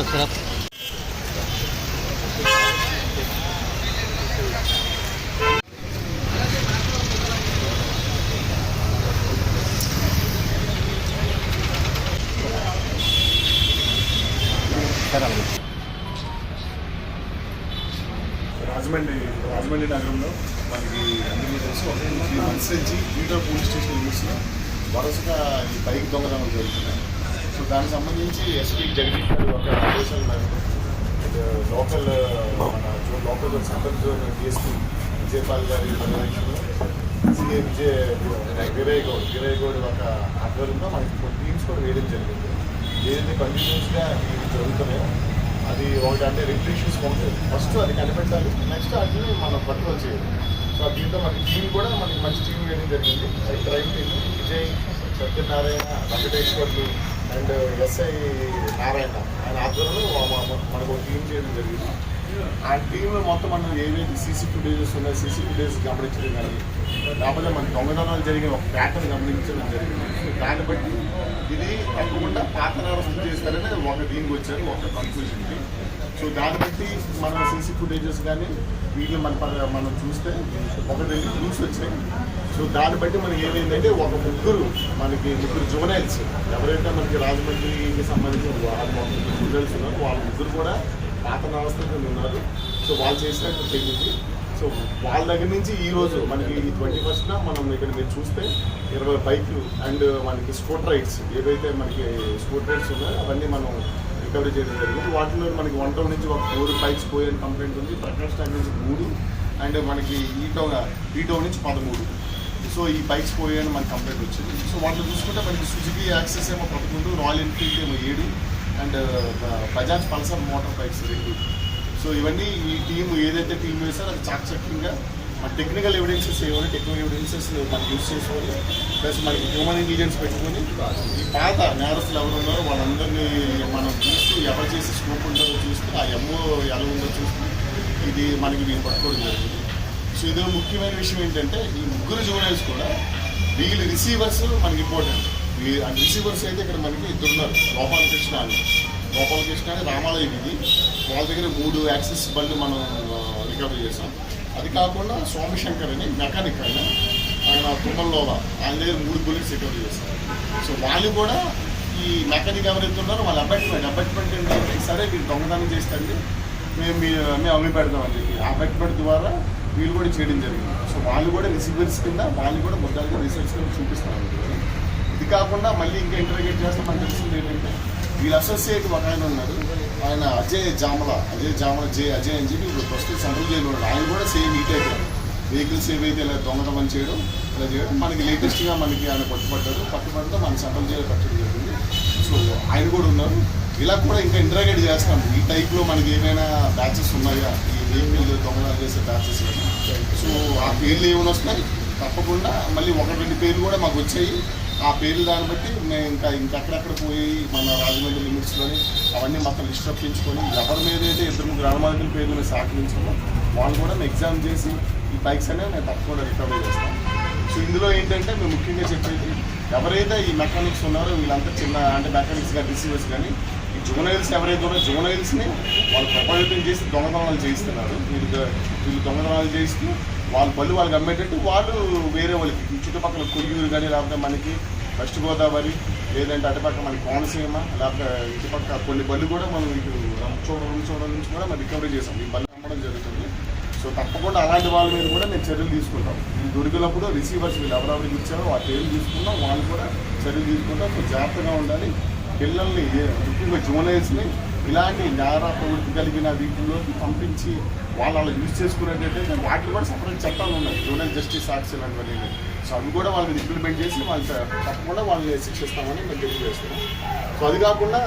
ఒకసారి రాజమండ్రి రాజమండ్రి నగరంలో మనకి అందరికీ తెలుసు. ఒక త్రీ మంత్స్ నుంచి ఈటో పోలీస్ స్టేషన్ లిమిట్స్లో వరుసగా ఈ బైక్ దొంగతనాలు జరుగుతున్నాయి. సో దానికి సంబంధించి ఎస్పీ జగదీష్ గారు ఒక ఆదేశాలు మేరకు. లోకల్ మన local central zone DSP Vijayapal గారి పర్యవేక్షణలో సిఏ విజయ్ విరయ్ గౌడ్ విరయ్ గౌడ్ ఒక ఆధ్వర్యంలో మనకి కొన్ని టీమ్స్ కూడా వేయడం జరిగింది. ఏదైతే కంటిన్యూస్గా ఇవి జరుగుతున్నాయో అది ఒకటి అంటే రెగ్యులేషన్స్ ఒకటి ఫస్ట్ అది కనిపెట్టాలి నెక్స్ట్ వాటిని మనం కంట్రోల్ చేయాలి. సో దీంతో మనకి టీం కూడా మనకి మంచి టీం వేయడం జరిగింది. అది drive team Vijay Satyanarayana Venkateswarlu and SI Narayana ఆయన ఆధ్వర్యంలో మనకు ఒక టీం చేయడం జరిగింది. ఆ టీంలో మొత్తం మనం ఏవైతే సీసీ ఫుటేజెస్ ఉన్నాయి సీసీ ఫుటేజ్ గమనించడం కానీ లేకపోతే మన దొంగతనాలు జరిగిన ఒక ప్యాటర్న్ గమనించడం జరిగింది. దాన్ని బట్టి ఇది తప్పకుండా పాత నేరస్తులు చేస్తారని ఒక దీనికి వచ్చారు ఒక కన్ఫ్యూజన్కి సో దాన్ని బట్టి మన సీసీ ఫుటేజెస్ కానీ వీళ్ళు మన ప- మనం చూస్తే ఒక రెండు గ్రూప్స్ వచ్చాయి. సో దాన్ని బట్టి మనకి ఏమైందంటే ఒక ముగ్గురు మనకి ముగ్గురు జోనైల్స్ ఎవరైతే మనకి రాజమండ్రికి సంబంధించిన వాళ్ళు ఉన్నారు వాళ్ళ ముగ్గురు కూడా పాత వ్యవస్థలు ఉన్నారు. సో వాళ్ళు చేసినట్టు తెలియదు. సో వాళ్ళ దగ్గర నుంచి ఈరోజు మనకి ఈ ట్వంటీ ఫస్ట్న మనం ఇక్కడ మీరు చూస్తే ఇరవై బైక్లు అండ్ మనకి స్కూటర్ రైడ్స్ ఏవైతే మనకి స్కూటర్ రైడ్స్ ఉన్నాయో అవన్నీ మనం రికవరీ చేయడం జరిగింది. వాటిలో మనకి వన్ టౌన్ నుంచి ఒక ఫోర్ బైక్స్ పోయే కంప్లైంట్ ఉంది. ప్రకాష్ టౌన్ నుంచి మూడు అండ్ మనకి ఈ టౌన్ ఈ టౌన్ నుంచి పదమూడు. సో ఈ బైక్స్ పోయాయని మనకి కంప్లైంట్ వచ్చింది. సో వాటిలో చూసుకుంటే మనకి సుజుకి యాక్సెస్ ఏమో పదకొండు రాయల్ ఎన్ఫీల్డ్ ఏమో ఏడు and Bajaj Pulsar motor bikes రెండు. సో ఇవన్నీ ఈ టీం ఏదైతే టీం వేసారో అది చాకచక్యంగా మన టెక్నికల్ ఎవిడెన్సెస్ ఏమైనా టెక్నికల్ ఎవిడెన్సెస్ మనం యూజ్ చేసుకొని ప్లస్ మనకి హ్యూమన్ ఇంటెలిజెన్స్ పెట్టుకొని ఈ పాత నేరస్తులు ఎవరు ఉన్నారో వాళ్ళందరినీ మనం చూస్తూ ఎవరు చేసే స్కోప్ ఉంటుందో చూస్తూ ఆ ఎమ్మో ఎలా ఉందో చూస్తూ ఇది మనకి దీన్ని పట్టుకోవడం జరుగుతుంది సో ఇది ముఖ్యమైన విషయం ఏంటంటే ఈ ముగ్గురు జూనియర్స్ కూడా వీళ్ళు రిసీవర్స్ మనకి ఇంపార్టెంట్ ఆ రిసీవర్స్ అయితే ఇక్కడ మనకి ఇద్దరు ఉన్నారు. గోపాలకృష్ణ అని. గోపాలకృష్ణ అని రామాలయం ఇది. వాళ్ళ దగ్గర మూడు యాక్సెస్ బండ్లు మనం రికవరీ చేసాం అది కాకుండా సోమశంకర్ అని మెకానిక్ ఆయన ఆయన తుమ్మల్లోవ ఆయన దగ్గర మూడు బుల్లెట్స్ రికవరీ చేస్తారు సో వాళ్ళు కూడా ఈ మెకానిక్ ఎవరైతే ఉన్నారో వాళ్ళ అపార్ట్మెంట్ అపార్ట్మెంట్ ఏంటంటే సరే మీరు దొంగతనం చేస్తే మేము మీ- మేము అమ్మి పెడతామని చెప్పి. అపార్ట్మెంట్ ద్వారా వీళ్ళు కూడా చేయడం జరిగింది. సో వాళ్ళు కూడా రిసీవర్స్ కింద వాళ్ళు కూడా మొదలైన రీసెర్చ్ కింద చూపిస్తారు ఇది కాకుండా మళ్ళీ ఇంకా ఇంటర్గేట్ చేస్తే తెలిసింది ఏంటంటే వీళ్ళు అసోసియేట్ ఒక ఆయన ఉన్నారు ఆయన అజయ్ జామల అజయ్ జామల జే అజయ్ అని చెప్పి ఇప్పుడు ప్రస్తుతం సెంట్రల్ జైలు ఆయన కూడా సేమ్ ఈ టైప్ వెహికల్స్ ఏవైతే ఇలా దొంగతనం చేయడం ఇలా చేయడం. మనకి లేటెస్ట్గా మనకి ఆయన పట్టుబడ్డారు పట్టుబడితే మన సెంట్రల్ జైలు కట్టడం జరిగింది. సో ఆయన కూడా ఉన్నారు. ఇలా కూడా ఇంకా ఇంటరాగేట్ చేస్తాం. ఈ టైప్లో మనకి ఏమైనా బ్యాచెస్ ఉన్నాయా? ఈ వెహికల్ దొంగతనాలు చేసే బ్యాచెస్ సో ఆ పేర్లు ఏమైనా వస్తున్నాయి? తప్పకుండా. మళ్ళీ ఒక రెండు పేర్లు కూడా మాకు వచ్చాయి. ఆ పేర్లు దాన్ని బట్టి మేము ఇంకా ఇంకెక్కడెక్కడ పోయి మన రాజమండ్రి లిమిట్స్లోని అవన్నీ మొత్తం లిస్ట్ రప్పించుకొని ఎవరి మీద అయితే ఇద్దరు ముగ్గురు అనుమానితుల పేర్లు మేము సాకరించామో వాళ్ళు కూడా మేము ఎగ్జామ్ చేసి ఈ బైక్స్ అనేవి మేము తప్పకుండా రికవరీ చేస్తాం. సో ఇందులో ఏంటంటే మేము ముఖ్యంగా చెప్పేది ఎవరైతే ఈ మెకానిక్స్ ఉన్నారో వీళ్ళంతా చిన్న అంటే మెకానిక్స్ కానీ రిసీవర్స్ కానీ ఈ జూనైల్స్ ఎవరైతే ఉన్నారో జూనైల్స్ని వాళ్ళు ప్రభావితం చేసి దొంగతనాలు చేయిస్తున్నారు. వీళ్ళు వీళ్ళు దొంగతనాలు చేస్తూ వాళ్ళ పళ్ళు వాళ్ళకి అమ్మేటట్టు వాళ్ళు వేరే వాళ్ళకి చుట్టుపక్కల కొయ్యూరు కానీ లేకపోతే మనకి వెస్ట్ గోదావరి లేదంటే అటుపక్క మనకి కోనసీమ లేకపోతే ఇటుపక్క కొన్ని బళ్ళు కూడా మనం ఇటు రంచోడ రంచోడ నుంచి కూడా మనం రికవరీ చేసాం. ఈ బళ్ళు అమ్మడం జరుగుతుంది. సో తప్పకుండా అలాంటి వాళ్ళ మీద కూడా మేము చర్యలు తీసుకుంటాం. ఇది దొరికినప్పుడు రిసీవర్స్ వీళ్ళు ఎవరెవరికి ఇచ్చారో ఆ చర్యలు తీసుకుంటాం. వాళ్ళు కూడా చర్యలు తీసుకుంటాం. సో జాగ్రత్తగా ఉండాలి. పిల్లల్ని ముఖ్యంగా జూనియర్స్ని ఇలాంటి నేర ప్రవృత్తి కలిగిన వీటిలోకి పంపించి వాళ్ళు అలా యూజ్ చేసుకునేటట్టయితే వాటికి కూడా సపరేట్ చట్టాలు ఉన్నాయి జూనియర్ జస్టిస్ యాక్ట్స్ ఇలాంటివన్నీ. సో అవి కూడా వాళ్ళని ఇంప్లిమెంట్ చేసి వాళ్ళు తప్పకుండా వాళ్ళని శిక్షిస్తామని మేము తెలియజేస్తున్నాం. సో అది కాకుండా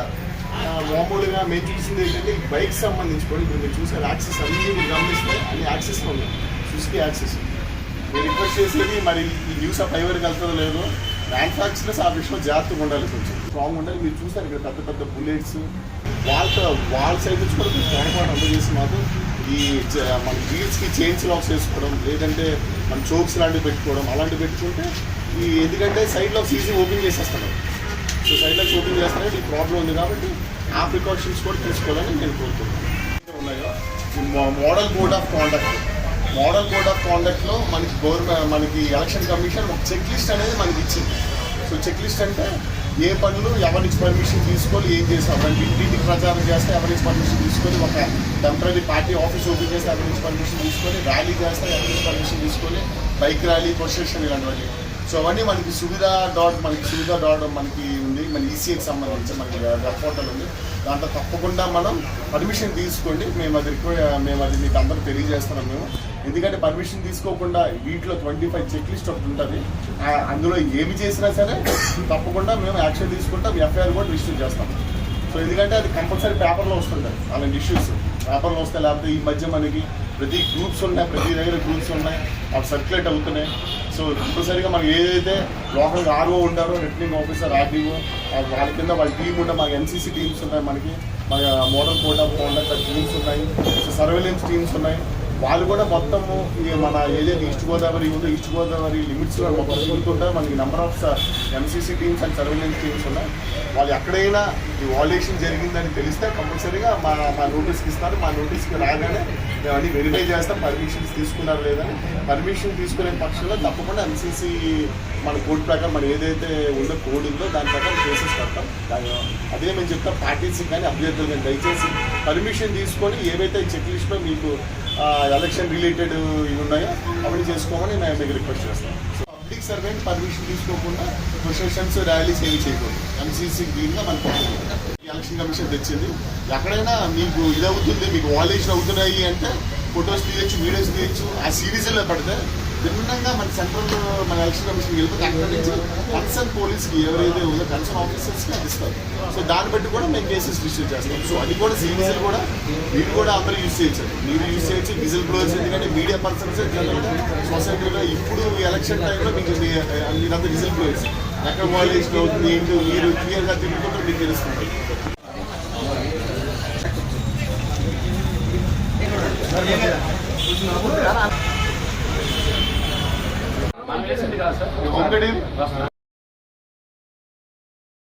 మామూలుగా మేము చూసింది ఏంటంటే ఈ బైక్ సంబంధించి కూడా ఇప్పుడు మీరు చూసే యాక్సెస్ అన్ని మీరు గమనిస్తే అన్ని యాక్సెస్ ఉన్నాయి. సుస్కి యాక్సెస్. మీరు రిక్వెస్ట్ చేసేది మరి ఈ న్యూస్ ఆ ఫైవర్కి వెళ్తుందో లేదో మ్యానుఫ్యాక్చరర్స్ ఆ విషయంలో జాగ్రత్తగా ఉండాలి కొంచెం. స్ట్రాంగ్ ఉండాలి. మీరు చూస్తారు ఇక్కడ పెద్ద పెద్ద బుల్లెట్స్ వాళ్ళతో వాళ్ళ సైడ్ నుంచి కూడా కొంచెం తోడపాటు అందజేసి మాకు ఈ మన వీల్స్కి చైన్స్ లాక్స్ వేసుకోవడం లేదంటే మన చోక్స్ లాంటివి పెట్టుకోవడం అలాంటివి పెట్టుకుంటే ఈ ఎందుకంటే సైడ్ లాక్స్ ఈజీ ఓపెన్ చేసేస్తున్నారు. సో సైడ్లో ఓపెన్ చేస్తున్నారు ఈ ప్రాబ్లం ఉంది కాబట్టి ఆ ప్రికాషన్స్ కూడా తీసుకోవాలని నేను కోరుతున్నాను ఉన్నాయో? Model code of conduct model code of కాండక్ట్లో మనకి గవర్నమెంట్ మనకి ఎలక్షన్ కమిషన్ ఒక చెక్ లిస్ట్ అనేది మనకి ఇచ్చింది. సో చెక్ లిస్ట్ అంటే ఏ పనులు ఎవరికి పర్మిషన్ తీసుకొని ఏం చేస్తాం ఇంటికి ఇంటింటికి ప్రచారం చేస్తే ఎవరికి పర్మిషన్ తీసుకొని ఒక టెంపరీ పార్టీ ఆఫీస్ ఓపెన్ చేస్తే ఎవరికి పర్మిషన్ తీసుకొని ర్యాలీ చేస్తే ఎవరి పర్మిషన్ తీసుకొని బైక్ ర్యాలీ ప్రొసెషన్ ఇలాంటివన్నీ. సో అవన్నీ మనకి సువిధ డాట్ మనకి సువిధ డాట్ మనకి మన ఈసీఐకి సంబంధించి మనకి వెబ్ పోర్టల్ ఉంది. దాంట్లో తప్పకుండా మనం పర్మిషన్ తీసుకోండి. మేము అది రిక్వై మేము అది మీకు అందరూ తెలియజేస్తున్నాం మేము. ఎందుకంటే పర్మిషన్ తీసుకోకుండా వీటిలో ట్వంటీ ఫైవ్ చెక్ లిస్ట్ ఒకటి ఉంటుంది. అందులో ఏమి చేసినా సరే తప్పకుండా మేము యాక్షన్ తీసుకుంటాం. ఎఫ్ఐఆర్ కూడా రిజిస్టర్ చేస్తాం. సో ఎందుకంటే అది కంపల్సరీ పేపర్లో వస్తుంది అలాంటి ఇష్యూస్ పేపర్లో వస్తాయి లేకపోతే ఈ మధ్య మనకి ప్రతి గ్రూప్స్ ఉన్నాయి ప్రతి దగ్గర గ్రూప్స్ ఉన్నాయి. అవి సర్క్యులేట్ అవుతున్నాయి. సో కంపల్సరీగా మనకి ఏదైతే లోకల్ ఆర్ఓ ఉంటారో రిటర్నింగ్ ఆఫీసర్ ఆర్డీఓ వాళ్ళ కింద వాళ్ళ టీం ఉంటాయి. మాకు ఎన్సీసీ టీమ్స్ ఉన్నాయి మనకి. మన model code of conduct teams ఉన్నాయి. సో సర్వేలెన్స్ టీమ్స్ ఉన్నాయి. వాళ్ళు కూడా మొత్తము మన ఏదైతే ఈస్ట్ గోదావరి ఉందో. ఈస్ట్ గోదావరి లిమిట్స్లో మొత్తం తిరుగుతుంటే మనకి number of MCC teams and surveillance teams ఉన్నాయి. వాళ్ళు ఎక్కడైనా ఈ వాల్యుయేషన్ జరిగిందని తెలిస్తే కంపల్సరీగా మా మా నోటీస్కి ఇస్తారు. మా నోటీస్కి రాగానే మేము అన్ని వెరిఫై చేస్తాం. పర్మిషన్స్ తీసుకున్నారు లేదని పర్మిషన్ తీసుకునే పక్షంలో తప్పకుండా ఎంసీసీ మన కోడ్ ప్రకారం మన ఏదైతే ఉందో కోడ్ ఉందో దాని ప్రకారం కేసెస్ కడతాం. దాని అదే మేము చెప్తాం. పార్టీస్కి కానీ అభ్యర్థులు కానీ దయచేసి పర్మిషన్ తీసుకొని ఏవైతే చెక్ లిస్ట్లో మీకు ఎలక్షన్ రిలేటెడ్ ఇవి ఉన్నాయో అవన్నీ చేసుకోమని నేను మీకు రిక్వెస్ట్ చేస్తాను. సో పబ్లిక్ సర్వెంట్ పర్మిషన్ తీసుకోకుండా ప్రొసెషన్స్ ర్యాలీస్ ఏమి చేయకూడదు. ఎంసీసీ గ్రీన్గా మనకు ఎలక్షన్ కమిషన్ తెచ్చింది. ఎక్కడైనా మీకు ఇది అవుతుంది మీకు వాలేషన్ అవుతున్నాయి అంటే ఫొటోస్ తీయచ్చు వీడియోస్ తీయచ్చు ఆ సిరీస్లో పడితే భిన్నంగా మన సెంట్రల్ మన ఎలక్షన్ కమిషన్ వెళ్ళిపోతే అక్కడ నుంచి కన్సర్న్ పోలీస్కి ఎవరైతే ఉందో కన్సర్న్ ఆఫీసర్స్కి అది ఇస్తారు. సో దాన్ని బట్టి కూడా మేము కేసెస్ రిజిస్టర్ చేస్తాం. సో అది కూడా సిరీస్లు కూడా మీరు కూడా అందరూ యూజ్ చేయొచ్చు. మీరు యూజ్ చేయొచ్చు విజిల్ బ్లోర్స్ ఎందుకంటే మీడియా పర్సన్స్ సొసైటీలో ఇప్పుడు ఎలక్షన్ టైంలో మీకు మీరంతా విజిల్ బ్లోర్స్ ఎక్కడ వాల్యుయేషన్ అవుతుంది ఏంటి మీరు క్లియర్గా తిరుగుతుంటారు మీకు తెలుస్తుంది. మనం వేసింది